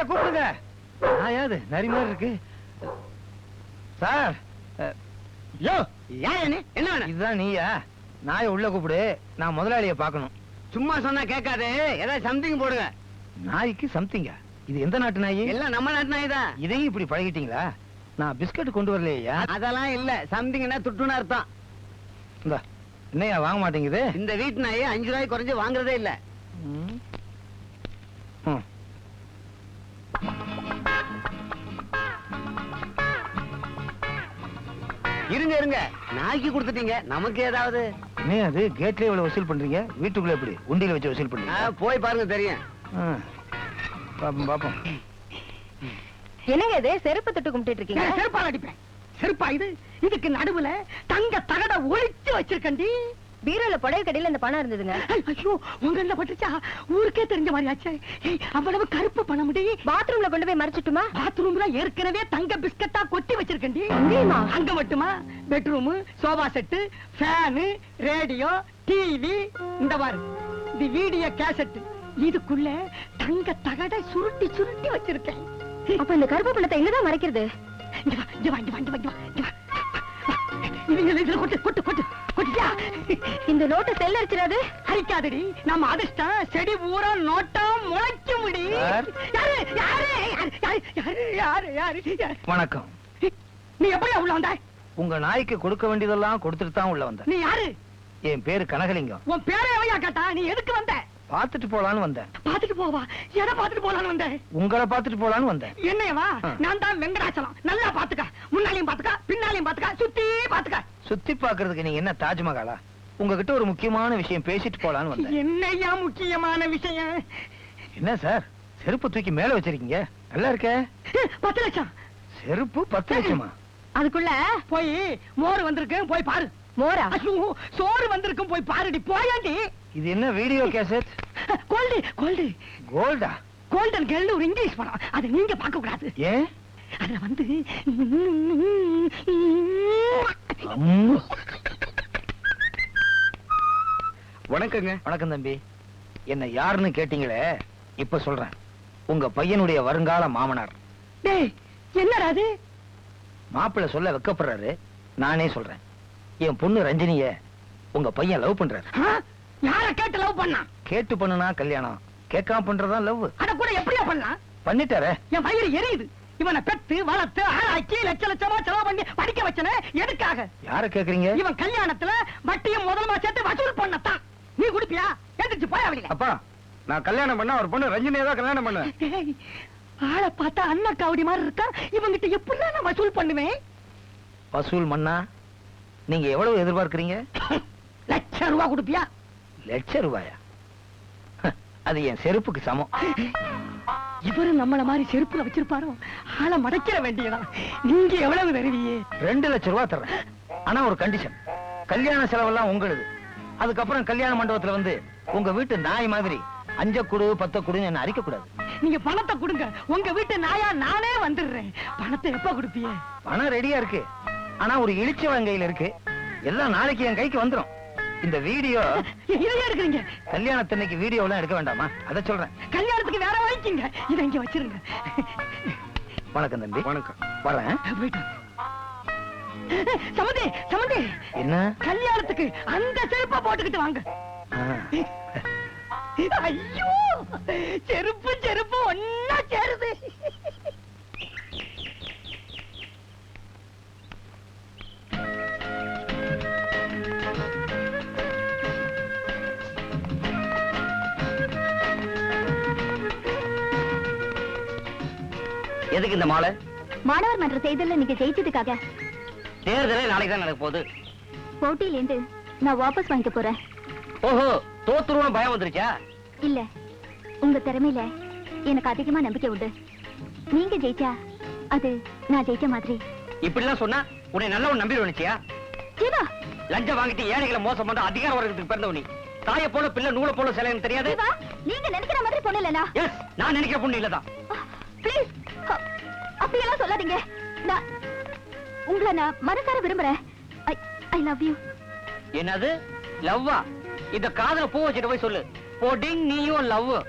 நாயை கூப்பிடுங்க நாயாது நரி மாதிரி இருக்கு. சார் யோ யார் என்ன? என்ன வேணும்? இதுதான் நீயா? நாயை உள்ள கூப்பிடு. நான் முதலாளிய பார்க்கணும். சும்மா சொன்னா கேட்காது. ஏதாவது சம்திங் போடுங்க. நாய்க்கு சம்திங்கா இது எந்த நாட்டு நாய்? எல்லாம் நம்ம நாட்டு நாய் தான். இதையும் இப்படி பழகிட்டீங்களா? நான் பிஸ்கட் கொண்டு வரலையா? அதெல்லாம் இல்ல. சம்திங்னா துட்டுன்னு அர்த்தம். இந்த என்னையா வாங்க மாட்டேங்குது? இந்த வீட்டு நாயை அஞ்சு ரூபாய் குறைஞ்சு வாங்குறதே இல்ல. இருங்க நாய்க்கு கொடுத்துட்டீங்க. நமக்கு ஏதாவது? என்ன அது? கேட்லயே இவ்வளவு வசூல் பண்றீங்க? வீட்டுக்குள்ள எப்படி? உண்டியில வச்சு வசூல் ஆ, பண்றீங்க போய் பாருங்க தெரியும். ஆ. பாப்போம் பாப்போம். என்னங்க இது? செருப்பு தொட்டு கும்பிட்டு இருக்கீங்க? செருப்பால் அடிப்பேன். செருப்பா இது? இதுக்கு நடுவுல தங்க தகட ஒளிச்சு வச்சிருக்கண்டி பீரோல புடவை கடையில இந்த பணம் இருந்ததுங்க. ஐயோ உங்கள பட்டுச்சா ஊருக்கே தெரிஞ்ச மாதிரி ஆச்சே. அவ்வளவு கருப்பு பண்ண முடியும் பாத்ரூம்ல கொண்டு போய் மறைச்சிட்டுமா? பாத்ரூம்ல ஏற்கனவே தங்க பிஸ்கட்டா கொட்டி அங்கேயுமா? அங்க மட்டுமா? Bedroom sofa set fan radio TV இந்த பாரு. இது வீடியோ கேசட் இதுக்குள்ள தங்க தகட சுருட்டி சுருட்டி வச்சிருக்கேன். அப்ப இந்த கருப்பு பணத்தை எங்கதான் மறைக்கிறது? இங்க வா, இங்க வா, இங்க வா, இங்க வா, இங்க. வா. இவங்க இதுல கொட்டு கொட்டு கொட்டு. கொட்டியா இந்த நோட்டை செல் அடிச்சிடாது. அரிக்காதடி நம்ம அதிர்ஷ்டம் செடி பூரா நோட்டா முளைக்க. யாரு? யாரு? யாரு? யாரு? யாரு? யாரு? யாரு? வணக்கம். நீ எப்படி உள்ள வந்த? உங்க நாய்க்கு கொடுக்க வேண்டியதெல்லாம் கொடுத்துட்டு தான் உள்ள வந்தேன். நீ யாரு? என் பேரு கனகலிங்கம். உன் பேரை எவையா கேட்டா? நீ எதுக்கு வந்த? பார்த்துட்டு போலான்னு வந்தேன். பாத்துட்டு போவா? எதை பாத்துட்டு போலான்னு வந்த? உங்களை பார்த்துட்டு போலான்னு வந்தேன். என்னையவா. நான் தான் வெங்கடாச்சலம். நல்லா பாத்துக்க முன்னாலையும் பாத்துக்க பின்னாலையும் பாத்துக்க சுத்தி பாத்துக்க சுத்தி பார்க்கிறதுக்கு நீங்க என்ன தாஜ்மஹாலா? உங்ககிட்ட ஒரு முக்கியமான விஷயம் பேசிட்டு போலான்னு வந்தேன். என்னையா முக்கியமான விஷயம்? என்ன சார்? செருப்பு தூக்கி மேல வச்சிருக்கீங்க? நல்லா இருக்கே? பத்து லட்சம். செருப்பு பத்து லட்சமா? அதுக்குள்ள போய் மோர் வந்திருக்கு போய் பாரு. மோரா? சோறு வந்திருக்கும் போய் பாருடி. போயாண்டி. இது என்ன வீடியோ கேசட்? Gold gold. கோல்டா? கோல்டன் கேர்ள்னு ஒரு இங்கிலீஷ் படம். அதை நீங்க பார்க்க கூடாது. ஏன்? அதுல வந்து. வணக்கங்க. வணக்கம் தம்பி. என்ன யாருன்னு கேட்டீங்களே இப்ப சொல்றேன். உங்க பையனுடைய வருங்கால மாமனார். டேய் என்னடா அது? மாப்பிள்ளை சொல்ல வெக்கப்படுறாரு. நானே சொல்றேன். என் பொண்ணு ரஞ்சினிய உங்க பையன் லவ் பண்றாரு. ஆ? யார கேட்டு லவ் பண்ணா? கேட்டு பண்ணுனா கல்யாணம். கேட்காம பண்றதா லவ் அத கூட எப்படியா பண்ணலாம்? பண்ணிட்டாரே. என் வயிறு எரியுது. இவனை பெத்து வளர்த்து ஆளாக்கி லட்ச லட்சமா செலவு பண்ணி படிக்க வச்சனே எதுக்காக? யார கேக்குறீங்க? இவன் கல்யாணத்துல வட்டியும் முதலமா சேர்த்து வசூல் பண்ணத்தான். நீ குடிப்பியா? எந்திரிச்சு போயா வெளியில. அப்பா நான் கல்யாணம் பண்ண ஒரு பொண்ணு ரஞ்சினியை தான் கல்யாணம் பண்ண. ஆளை பார்த்தா அண்ணா காவடி மாதிரி இருக்கா? இவங்கிட்ட எப்படி நான் வசூல் பண்ணுவேன்? வசூல் மண்ணா நீங்க எவ்வளவு எதிர்பார்க்கறீங்க? லட்சம் ரூபா கொடுப்பியா? லட்ச ரூபாயா? அது என் செருப்புக்கு சமம். இவரு நம்மள மாதிரி செருப்புல வச்சிருப்பாரோ? ஆளை மடக்கிற வேண்டியதா? நீங்க எவ்வளவு தருவியே? ரெண்டு லட்ச ரூபா தர்றேன். ஆனா ஒரு கண்டிஷன் கல்யாண செலவெல்லாம் உங்களுது. அதுக்கப்புறம் கல்யாண மண்டபத்துல வந்து உங்க வீட்டு நாய் மாதிரி அஞ்ச குடு பத்த குடுன்னு என்ன அரிக்க கூடாது? நீங்க பணத்தை கொடுங்க. உங்க வீட்டு நாயா நானே வந்துடுறேன். பணத்தை எப்ப கொடுப்பியே? பணம் ரெடியா இருக்கு. ஆனா ஒரு இழிச்சவன் கையில இருக்கு. எல்லாம் நாளைக்கு என் கைக்கு வந்துரும். இந்த வீடியோ இதையே எடுக்கிறீங்க. கல்யாணத்தன்னைக்கு வீடியோ எல்லாம் எடுக்க வேண்டாமா? அத சொல்றேன். கல்யாணத்துக்கு வேற வாங்கிக்கங்க இதை இங்க வச்சிருங்க. வணக்கம் தம்பி. வணக்கம். வரேன். போயிட்டு சமந்தி சமந்தி. என்ன? கல்யாணத்துக்கு அந்த செருப்பை போட்டுக்கிட்டு வாங்க. ஐயோ! செருப்பு செருப்பு ஒன்னா எதுக்கு இந்த மாலை? மாணவர் மன்ற செய்தியில நீங்க ஜெயிச்சதுக்காக. தேர்தலே நாளைக்கு தான் நடக்க போகுது. போட்டியில இருந்து நான் வாபஸ் வாங்கிக்க போறேன். ஓஹோ தோத்துருவோம் பயம் வந்துருச்சா? இல்ல உங்க திறமையில எனக்கு அதிகமா நம்பிக்கை உண்டு. நீங்க ஜெயிச்சா அது நான் ஜெயிச்ச மாதிரி. இப்படிலாம் சொன்னா உன்னை நல்லவன் நம்பி நினைச்சியா ஜீவா! லஞ்சம் வாங்கிட்டு ஏழைகளை மோசம் பண்ற அதிகார வர்க்கத்துக்கு பிறந்தவ நீ. தாய போல பிள்ளை நூலை போல சிலை எனக்கு தெரியாது நீங்க நினைக்கிற மாதிரி பொண்ணு இல்லனா எஸ் நான் நினைக்கிற பொண்ணு இல்லதான். ப்ளீஸ் அப்படியெல்லாம் சொல்லாதீங்க. நான் உங்களை நான் மனசார விரும்புறேன். ஐ- ஐ லவ் யூ என்னது? லவ்வா? இத காதுல பூ வச்சுட்டு போய் சொல்லு. போடிங் நீயும் லவ்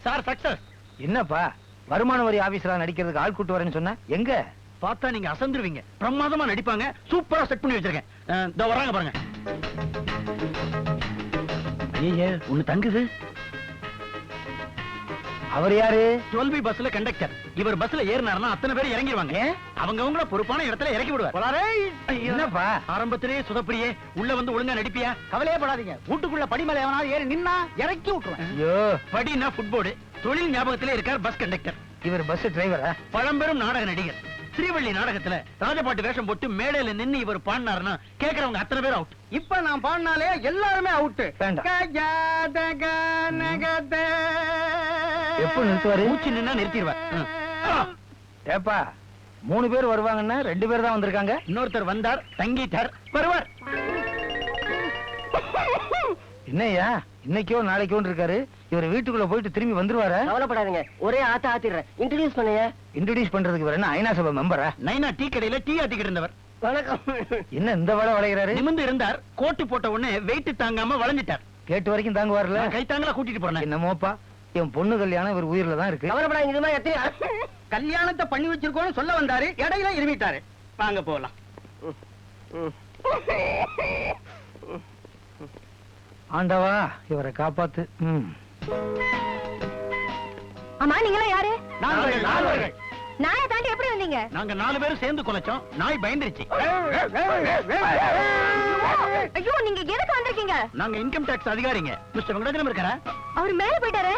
சார் சக்சஸ். என்னப்பா? வருமான வரி ஆபீஸ்ல நடிக்கிறதுக்கு ஆள் கூட்டு வரேன்னு சொன்னா? எங்க? பார்த்தா நீங்க அசந்துருவீங்க. பிரமாதமா நடிப்பாங்க. சூப்பரா செட் பண்ணி வச்சிருக்கேன். இதோ வராங்க பாருங்க. ஐயே ஒண்ணு தங்குது. அவர் யாரு? டுவெல் பி பஸ்ல கண்டக்டர் இவர் பஸ்ல ஏறினாருன்னா அத்தனை பேர் இறங்கிடுவாங்க அவங்க அவங்கள பொறுப்பான இடத்துல இறக்கி விடுவார். என்னப்பா? ஆரம்பத்திலேயே சுதப்பிரியே உள்ள வந்து ஒழுங்கா நடிப்பியா? கவலையே படாதீங்க. வீட்டுக்குள்ள படிமலை எவனாவது ஏறி நின்னா இறக்கி விட்டுருவேன். ஐயோ. படினா ஃபுட்போர்டு தொழில் ஞாபகத்திலே இருக்கார் பஸ் கண்டக்டர் இவர் பஸ் டிரைவரா பழம்பெரும் நாடக நடிகர். ஸ்ரீவள்ளி நாடகத்துல ராஜபாட்டு வேஷம் போட்டு மேடையில நின்னு இவர் பாடினாருன்னா கேக்குறவங்க அத்தனை பேர் அவுட் இப்ப நான் பாடினாலே எல்லாருமே அவுட். எப்போ நிறுத்துவாரு? மூச்சு நின்னா நிறுத்திடுவார்! ஏப்பா மூணு பேர் வருவாங்கன்னா ரெண்டு பேர் தான் வந்திருக்காங்க. இன்னொருத்தர் வந்தார் தங்கிட்டார் வருவார். என்னய்யா இன்னைக்கோ நாளைக்கோன்னு இருக்காரு. இவர் வீட்டுக்குள்ள போயிட்டு திரும்பி வந்துருவாரா? கவலைப்படாதீங்க. ஒரே ஆத்த ஆத்திடுறேன். இன்ட்ரடியூஸ் பண்ணுங்க. இன்ட்ரோடியூஸ் பண்றதுக்கு வேற என்ன? ஐநா சபை மெம்பரா நைனா டீ கடையில டீ ஆத்திக்கிட்டு இருந்தவர். வணக்கம். என்ன இந்த வேலை வளைகிறாரு நிமிர்ந்து இருந்தார். கோட்டு போட்ட உடனே வெயிட் தாங்காம வளைஞ்சிட்டார். கேட்டு வரைக்கும் தாங்குவார்ல? கை தாங்களா கூட்டிட்டு போறேன். என்னமோப்பா என் பொண்ணு கல்யாணம் இவர் உயிர்ல தான் இருக்கு. கவலைப்படாதீங்க இது மாதிரி எத்தனை கல்யாணத்தை பண்ணி வச்சிருக்கோம்னு சொல்ல வந்தாரு. இடையில இருமிட்டாரு. வாங்க போலாம் ஆண்டவா இவரை காப்பாத்து. ம். அம்மா நீங்களாம் யாரு? நாங்கள் நால்வர்கள். நாயை தாண்டி எப்படி வந்தீங்க? நாங்க நாலு பேரும் சேர்ந்து குலைச்சோம். நாய் பயந்துருச்சு. ஐயோ நீங்க எதுக்கு வந்திருக்கீங்க? நாங்க இன்கம் டாக்ஸ் அதிகாரிங்க. மிஸ்டர் வெங்கடாஜலம் இருக்காரா? அவர் மேல போயிட்டாரு.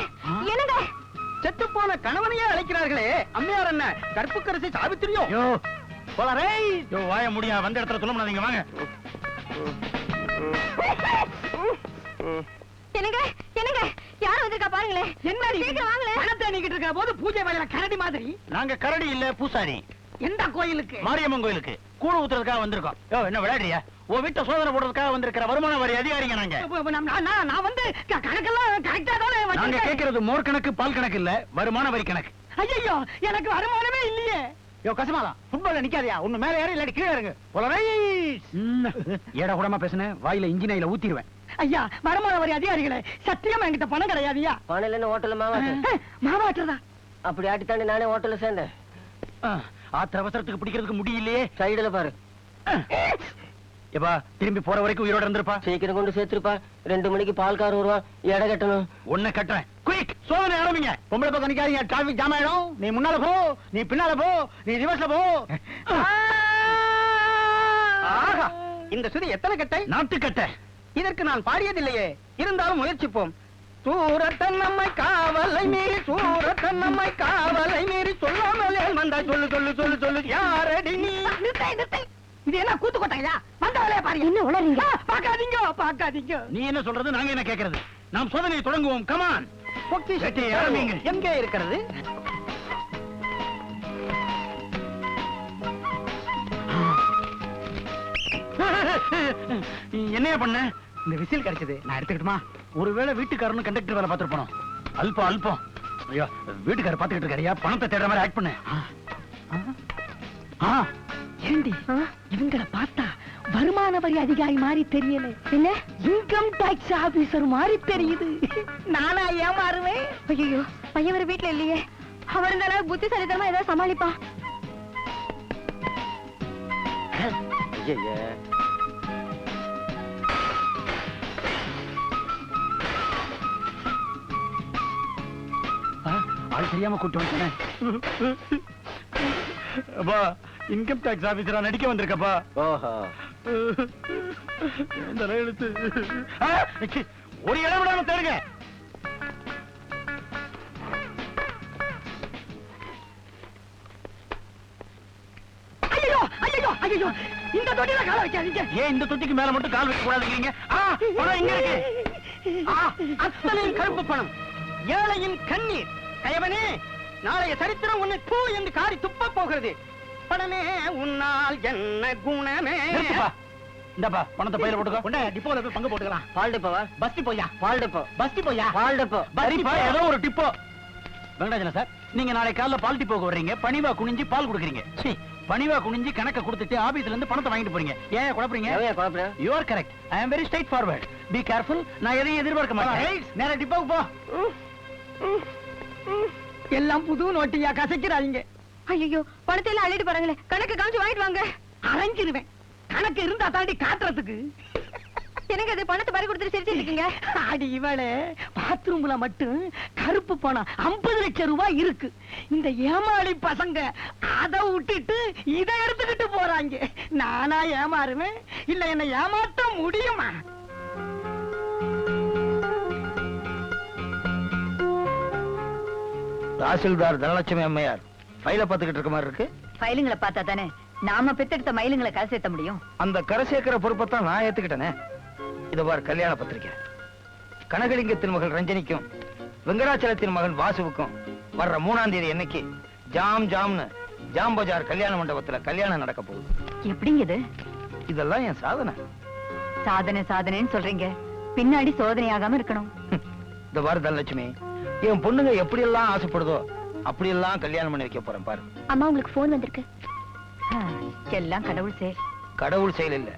என்னங்க? செத்து போன கணவனையே அழைக்கிறார்களே. அம்மையார் என்ன கற்புக்கரசி சாவித்திரியோ? யோ. போலாரே யோ வாய முடியா வந்த இடத்துல சொல்ல நீங்க வாங்க. என்னங்க என்னங்க? யார் வந்திருக்கா பாருங்களேன். என்ன சீக்கிரம் வாங்களேன் பணத்தை நீக்கிட்டு இருக்க போது பூஜை வேலையில கரடி மாதிரி. நாங்க கரடி இல்ல பூசாரி. எந்த கோயிலுக்கு? மாரியம்மன் கோயிலுக்கு. கூழ ஊத்துறதுக்காக வந்திருக்கோம். யோ என்ன விளையாடுறியா? உன் வீட்டை சோதனை போடுறதுக்காக வந்திருக்கிற வருமான வரி அதிகாரிங்க நாங்க. நான் வந்து கணக்கெல்லாம் கரெக்டா தானே நாங்க. கேக்குறது மோர் கணக்கு பால் கணக்கு இல்ல வருமான வரி கணக்கு. ஐயையோ எனக்கு வருமானமே இல்லையே. யோ கசமாலா ஃபுட்பால்ல நிக்காதயா? ஒண்ணு மேல ஏறி இல்லாட்டி கீழே இறங்கு. ஏடா கூடமா பேசுனேன் வாயில இன்ஜினையில ஊத்திடுவேன் ஐயா வருமான வரி அதிகாரிகளே சத்தியமா என்கிட்ட பணம் கிடையாதுயா? பானையில ஹோட்டல்ல மாவாட்டு மாவாட்டுறதா அப்படி ஆட்டி தாண்டி நானே ஹோட்டல்ல சேர்ந்தேன். ஆத்திர அவசரத்துக்கு பிடிக்கிறதுக்கு முடியலையே. சைடுல பாரு. எப்பா திரும்பி போற வரைக்கும் உயிரோட இருந்திருப்பா. சீக்கிரம் கொண்டு சேர்த்துருப்பா. ரெண்டு மணிக்கு பால்கார் வருவான் எடை கட்டணும். ஒன்ன கட்டுறேன். குயிக் சோதனை ஆரம்பிங்க. பொம்பளை பக்கம் நிக்காதீங்க. டிராபிக் ஜாம் ஆயிடும். நீ முன்னால போ. நீ பின்னால போ. நீ ரிவர்ஸ்ல போ. ஆஹா இந்த சுதி எத்தனை கட்டை? நாட்டுக்கட்டை இதற்கு நான் பாடியதில்லையே. இருந்தாலும் முயற்சிப்போம். சூரத்தன் நம்மை காவலை மீறி சூரத்தன் நம்மை காவலை மீறி சொல்லாமலே வந்தா சொல்லு சொல்லு சொல்லு சொல்லு. யாரடி நீ. இது என்ன கூத்து கொட்டாயா வந்த வேலையை பாருங்க என்ன உளறீங்க? ஆ, பார்க்காதீங்க பார்க்காதீங்க. நீ என்ன சொல்றது? நாங்க என்ன கேக்குறது? நாம் சோதனையை தொடங்குவோம். கமான். எங்கே இருக்கிறது? என்னையா பண்ண? இந்த விசில் கிடைச்சது. நான் எடுத்துக்கிட்டுமா? ஒருவேளை வீட்டுக்காரனு கண்டக்டர் வேலை பார்த்திருப்பானோ அல்பம் அல்பம். ஐயோ வீட்டுக்காரர் பாத்துக்கிட்டு இருக்காரியா பணத்தை தேடுற மாதிரி ஆக்ட் பண்ணு. ஏண்டி? இவங்கள பார்த்தா வருமான வரி அதிகாரி மாதிரி தெரியல. என்ன? இன்கம் டாக்ஸ் ஆபீசர் மாதிரி தெரியுது. நானா ஏமாறுவேன்? ஐயோ பையன் வேற வீட்ல இல்லையே. அவர் இருந்தாலும் புத்திசாலித்தனமா ஏதாவது சமாளிப்பா ஆ, தெரியாம கூட்டு அப்பா இன்கம் டாக்ஸ் ஆபீசரா நடிக்க வந்திருக்கப்பா. ஓஹோ. எழுத்து ஒரு இடம் விடாம தேடுங்க. ஐயோ இந்த தொட்டில கால வைக்காதீங்க. ஏன் இந்த தொட்டிக்கு மேல மட்டும் கால் வைக்க கூடாதுங்க ஆ, பணம் இங்க இருக்கு. ஆ, அத்தனையும் கருப்பு பணம். ஏழையின் கண்ணீர். கயவனே நாளைய சரித்திரம் உன்னை பூ என்று காரி துப்ப போகிறது. பணமே உன்னால் என்ன குணமே. இந்தாப்பா பணத்தை பையில போட்டுக்கோ. கொண்டா டிப்போல போய் பங்கு போட்டுக்கலாம். பால் டிப்போவா? பஸ்டி போயா பால் டிப்போ. பஸ்டி போயா பால் டிப்போ. பஸ்டி போய் ஏதோ ஒரு டிப்போ. வெங்கடாஜலம் சார் நீங்க நாளை காலைல பால்ட்டி போக வர்றீங்க பணிவா குனிஞ்சு பால் கொடுக்குறீங்க. பணிவா குனிஞ்சு கணக்க கொடுத்துட்டு ஆபீஸ்ல இருந்து பணத்தை வாங்கிட்டு போறீங்க. ஏன் குழப்பறீங்க? குழப்பறேன் you are correct I am very straightforward be careful நான் எதையும் எதிர்பார்க்க மாட்டேன். நேரா டிப்போக்கு போ. எல்லாம் புது நோட்டியா? கசக்கிறாங்க ஐயோ பணத்தை எல்லாம் அள்ளிட்டு போறாங்களே. கணக்கு காமிச்சு வாங்கிட்டு வாங்க. அரைஞ்சிருவேன் கணக்கு இருந்தா தாண்டி காட்டுறதுக்கு. எனக்கு அது பணத்தை பறி கொடுத்துட்டு சிரிச்சிட்டு இருக்கீங்க? அடி இவளே பாத்ரூம்ல மட்டும் கருப்பு பணம் 50 லட்சம் ரூபாய் இருக்கு. இந்த ஏமாளி பசங்க அத விட்டுட்டு இத எடுத்துக்கிட்டு போறாங்க. நானா ஏமாறுவேன்? இல்ல என்ன ஏமாத்த முடியுமா? தாசில்தார் தனலட்சுமி அம்மையார். ஃபைல பார்த்துக்கிட்டு இருக்க மாதிரி இருக்கு? ஃபைலுங்களை பார்த்தா தானே? நாம பெத்தெடுத்த மயிலுங்களை கரை சேர்த்த முடியும். அந்த கரை சேர்க்கிற பொறுப்பை தான் நான் ஏத்துக்கிட்டேனே. இத பார் கல்யாண பத்திரிக்கை. கனகலிங்கத்தின் மகள் ரஞ்சனிக்கும் வெங்கடாச்சலத்தின் மகன் வாசுவுக்கும் வர்ற மூணாம் தேதி என்னைக்கு ஜாம் ஜாம்னு ஜாம் பஜார் கல்யாண மண்டபத்துல கல்யாணம் நடக்க போகுது. எப்படிங்க இது? இதெல்லாம் என் சாதனை. சாதனை சாதனைன்னு சொல்றீங்க. பின்னாடி சோதனை ஆகாம இருக்கணும். இந்த பார் தனலட்சுமி என் பொண்ணுங்க எப்படியெல்லாம் ஆசைப்படுதோ அப்படியெல்லாம் கல்யாணம் பண்ணி வைக்க போறேன் பாரு. அம்மா உங்களுக்கு போன் வந்திருக்கு. ஆ, எல்லாம் கடவுள் செயல். கடவுள் செயல் இல்ல.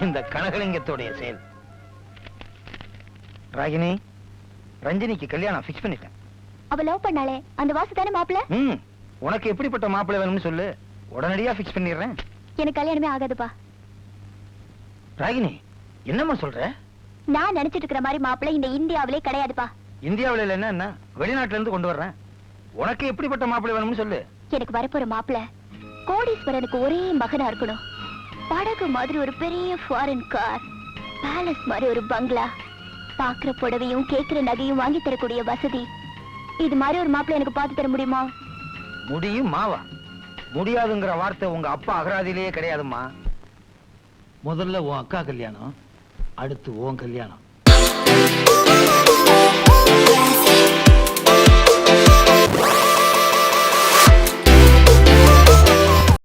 இந்த கனகலிங்கத்துடைய செயல். ராகினி ரஞ்சனிக்கு கல்யாணம் ஃபிக்ஸ் பண்ணிட்டேன். அவ லவ் பண்ணாளே. அந்த வாசு தானே மாப்பிள்ள ம் உனக்கு எப்படிப்பட்ட மாப்பிள்ளை வேணும்னு சொல்லு. உடனடியா ஃபிக்ஸ் பண்ணிடுறேன். எனக்கு கல்யாணமே ஆகாதுப்பா. ராகினி என்னம்மா சொல்ற? நான் நினைச்சிட்டு இருக்கிற மாதிரி மாப்பிள்ளை இந்த இந்தியாவிலே கிடையாதுப்பா. இந்தியாவுல இல்ல என்ன? வெளிநாட்டுல இருந்து கொண்டு வர்றேன். உனக்கு எப்படிப்பட்ட மாப்பிள்ளை வேணும்னு சொல்லு. எனக்கு வரப்போற மாப்பிள்ளை கோடீஸ்வரனுக்கு ஒரே மகனா இருக்கணும். படகு மாதிரி ஒரு பெரிய ஃபாரின் கார் பேலஸ் மாதிரி ஒரு பங்களா பாக்குற புடவையும் கேக்குற நகையும் வாங்கி தரக்கூடிய வசதி. இது மாதிரி ஒரு மாப்பிள்ளை எனக்கு பார்த்து தர முடியுமா? முடியும் மாவா. முடியாதுங்கிற வார்த்தை உங்க அப்பா அகராதியிலேயே கிடையாதும்மா. முதல்ல உன் அக்கா கல்யாணம் அடுத்து உன் கல்யாணம்.